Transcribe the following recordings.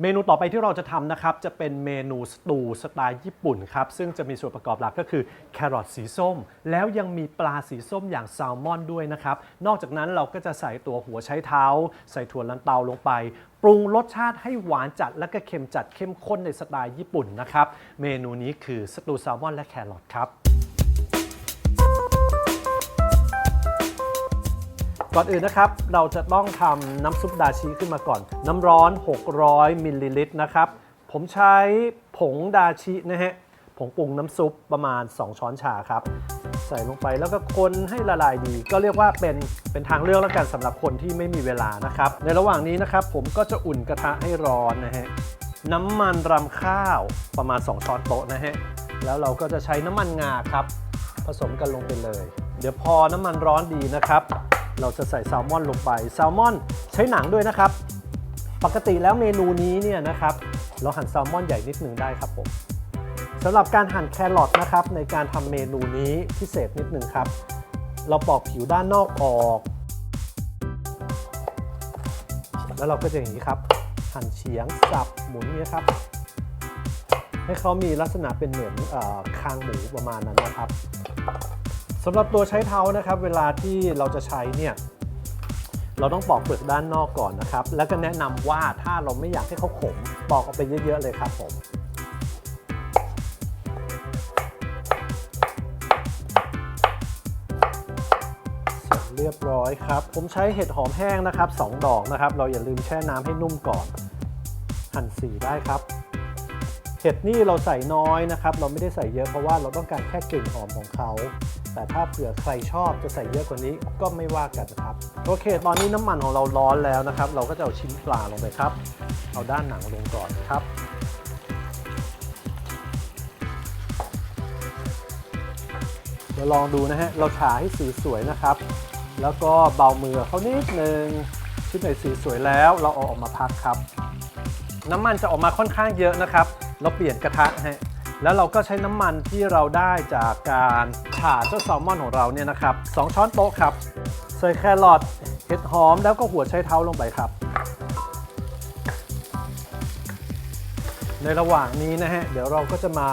เมนูต่อไปที่เราจะทำนะครับจะเป็นเมนูสตูสไตล์ญี่ปุ่นครับซึ่งจะมีส่วนประกอบหลักก็คือแครอทสีส้ม แล้วยังมีปลาสีส้มอย่างแซลมอนด้วยนะครับ นอกจากนั้นเราก็จะใส่ตัวหัวไชเท้า ใส่ถั่วลันเตาลงไป ปรุงรสชาติให้หวานจัดและก็เค็มจัดเข้มข้นในสไตล์ญี่ปุ่นนะครับ เมนูนี้คือสตูแซลมอนและแครอทครับ ก่อนอื่นนะครับ เราจะต้องทำน้ำซุปดาชิขึ้นมาก่อน น้ำร้อน 600มิลลิลิตรนะครับ ผมใช้ผงดาชินะฮะ ผงปรุงน้ำซุปประมาณ 2 ช้อนชาครับ ใส่ลงไปแล้วก็คนให้ละลายดี ก็เรียกว่าเป็นเป็นทางเลือกแล้วกันสำหรับคนที่ไม่มีเวลานะครับ ในระหว่างนี้นะครับ ผมก็จะอุ่นกระทะให้ร้อนนะฮะ น้ำมันรำข้าวประมาณ 2 ช้อนโต๊ะนะฮะ แล้วเราก็จะใช้น้ำมันงาครับ ผสมกันลงไปเลย เดี๋ยวพอน้ำมันร้อนดีนะครับ เราจะใส่แซลมอนลงไปแซลมอนใช้หนังด้วยนะครับ ปกติแล้วเมนูนี้เนี่ยนะครับเราหั่นแซลมอนใหญ่นิดนึงได้ครับผมสำหรับการหั่นแครอทนะครับในการทำเมนูนี้พิเศษนิดนึงครับ เราปอกผิวด้านนอกออก แล้วเราก็จะอย่างนี้ครับ หั่นเฉียงสับหมุนนี้ครับ ให้เขามีลักษณะเป็นเหมือนอคางหมูประมาณนั้นนะครับ สำหรับตัวใช้เท้านะครับ เวลาที่เราจะใช้เนี่ยเราต้องปอกเปลือกด้านนอกก่อนนะครับ แล้วก็แนะนำว่าถ้าเราไม่อยากให้เขาขมปอกออกไปเยอะ ๆ เลยครับผมเรียบร้อยครับ ผมใช้เห็ดหอมแห้งนะครับ 2 ดอกนะครับ เราอย่าลืมแช่น้ำให้นุ่มก่อน หั่นสีได้ครับ เห็ดนี่เราใส่น้อยนะครับ เราไม่ได้ใส่เยอะเพราะว่าเราต้องการแค่กลิ่นหอมของเขา แต่ถ้าเผื่อใครชอบจะใส่เยอะกว่านี้ก็ไม่ว่ากันนะครับ โอเค ตอนนี้น้ำมันของเราร้อนแล้วนะครับ เราก็จะเอาชิ้นปลาลงไปครับ เอาด้านหนังลงก่อนครับเดี๋ยวลองดูนะฮะ เราฉาให้สีสวยนะครับ แล้วก็เบามือเขานิดนึงชิ้นไหนสีสวยแล้วเราเอาออกมาพักครับ น้ำมันจะออกมาค่อนข้างเยอะนะครับ เราเปลี่ยนกระทะฮะ แล้วเราก็ใช้น้ำมันที่เราได้จากการผ่าเจ้าแซลมอนของเราเนี่ยนะครับสองช้อนโต๊ะครับ ใส่แครอทเห็ดหอมแล้วก็หัวไชเท้าลงไปครับ ในระหว่างนี้นะฮะ เดี๋ยวเราก็จะมา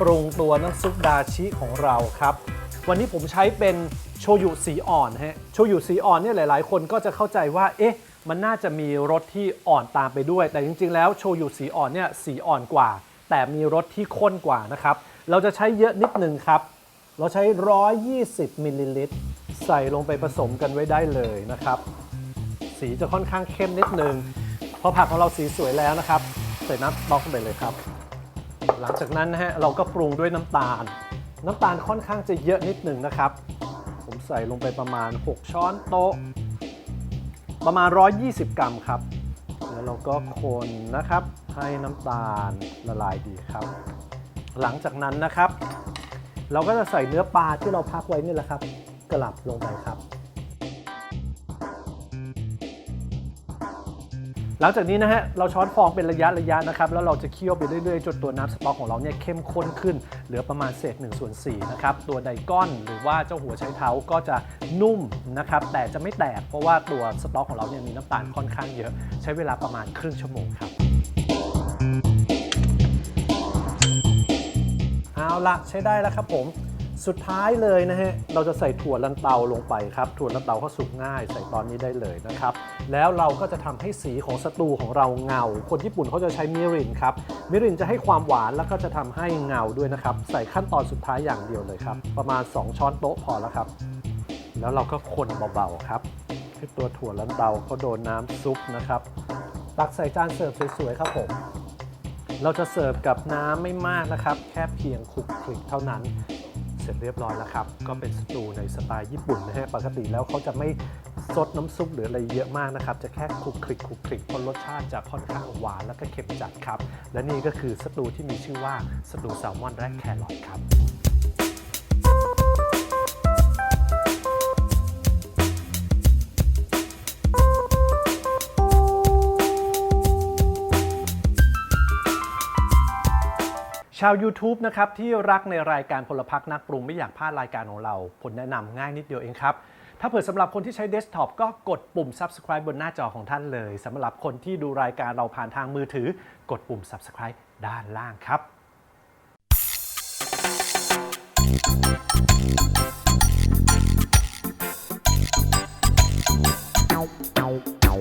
ปรุงตัวน้ำซุปดาชิของเราครับ วันนี้ผมใช้เป็นโชยุสีอ่อนฮะ โชยุสีอ่อนเนี่ยหลาย ๆ คนก็จะเข้าใจว่า เอ๊ะ มันน่าจะมีรสที่อ่อนตามไปด้วย แต่จริง ๆ แล้วโชยุสีอ่อนเนี่ยสีอ่อนกว่า แต่มีรสที่ข้นกว่านะครับ เราจะใช้เยอะนิดนึงครับ เราใช้ 120มิลลิลิตรใส่ลงไปผสมกันไว้ได้เลยนะครับ สีจะค่อนข้างเข้มนิดนึงพอผักของเราสีสวยแล้วนะครับ ใส่น้ำต๊อกไปเลยครับ หลังจากนั้นนะฮะเราก็ปรุงด้วยน้ำตาล น้ำตาลค่อนข้างจะเยอะนิดหนึ่งนะครับ ผมใส่ลงไปประมาณ 6 ช้อนโต๊ะ ประมาณ 120 กรัมครับ แล้วเราก็คนนะครับ ให้น้ำตาลละลายดีครับ หลังจากนั้นนะครับ เราก็จะใส่เนื้อปลาที่เราพักไว้นี่แหละครับ กลับลงไปครับ หลังจากนี้นะฮะเราช้อนฟองเป็นระยะระยะนะครับ แล้วเราจะเคี่ยวไปเรื่อยๆจนตัวน้ำสต๊อกของเราเนี่ยเข้มข้นขึ้น เหลือประมาณเศษ1ส่วน4นะครับตัวไดก้อนหรือว่าเจ้าหัวไชเท้าก็จะนุ่มนะครับ แต่จะไม่แตกเพราะว่าตัวสต๊อกของเราเนี่ยมีน้ำตาลค่อนข้างเยอะ ใช้เวลาประมาณครึ่งชั่วโมงครับ เอาละใช้ได้แล้วครับผม สุดท้ายเลยนะฮะ เราจะใส่ถั่วลันเตาลงไปครับ ถั่วลันเตาเขาสุกง่าย ใส่ตอนนี้ได้เลยนะครับ แล้วเราก็จะทำให้สีของสตูของเราเงา คนญี่ปุ่นเขาจะใช้มิรินครับ มิรินจะให้ความหวานแล้วก็จะทำให้เงาด้วยนะครับ ใส่ขั้นตอนสุดท้ายอย่างเดียวเลยครับ ประมาณ 2 ช้อนโต๊ะพอแล้วครับ แล้วเราก็คนเบาๆครับให้ตัวถั่วลันเตาเขาโดนน้ำซุปนะครับ ตักใส่จานเสิร์ฟสวยๆครับผม เราจะเสิร์ฟกับน้ำไม่มากนะครับ แค่เพียงคลุกคลิกเท่านั้น เสร็จเรียบร้อยแล้วครับ ก็เป็นสตูในสไตล์ญี่ปุ่นนะฮะปกติแล้วเขาจะไม่ซดน้ำซุปหรืออะไรเยอะมากนะครับ จะแค่คลุกคลิกคลุกคลิกเพราะรสชาติจะค่อนข้างหวานแล้วก็เค็มจัดครับ และนี่ก็คือสตูที่มีชื่อว่าสตูแซลมอนและแครอทครับาว YouTube นะครับที่รักในรายการพลพักนักปรุงไม่อยากพลาดรายการของเรา ผลแนะนำง่ายนิดเดียวเองครับ ถ้าเผื่อสำหรับคนที่ใช้เดสก์ท็อปก็กดปุ่ม subscribe บนหน้าจอของท่านเลยสำหรับคนที่ดูรายการเราผ่านทางมือถือ กดปุ่ม subscribe ด้านล่างครับ Ow, ow, ow.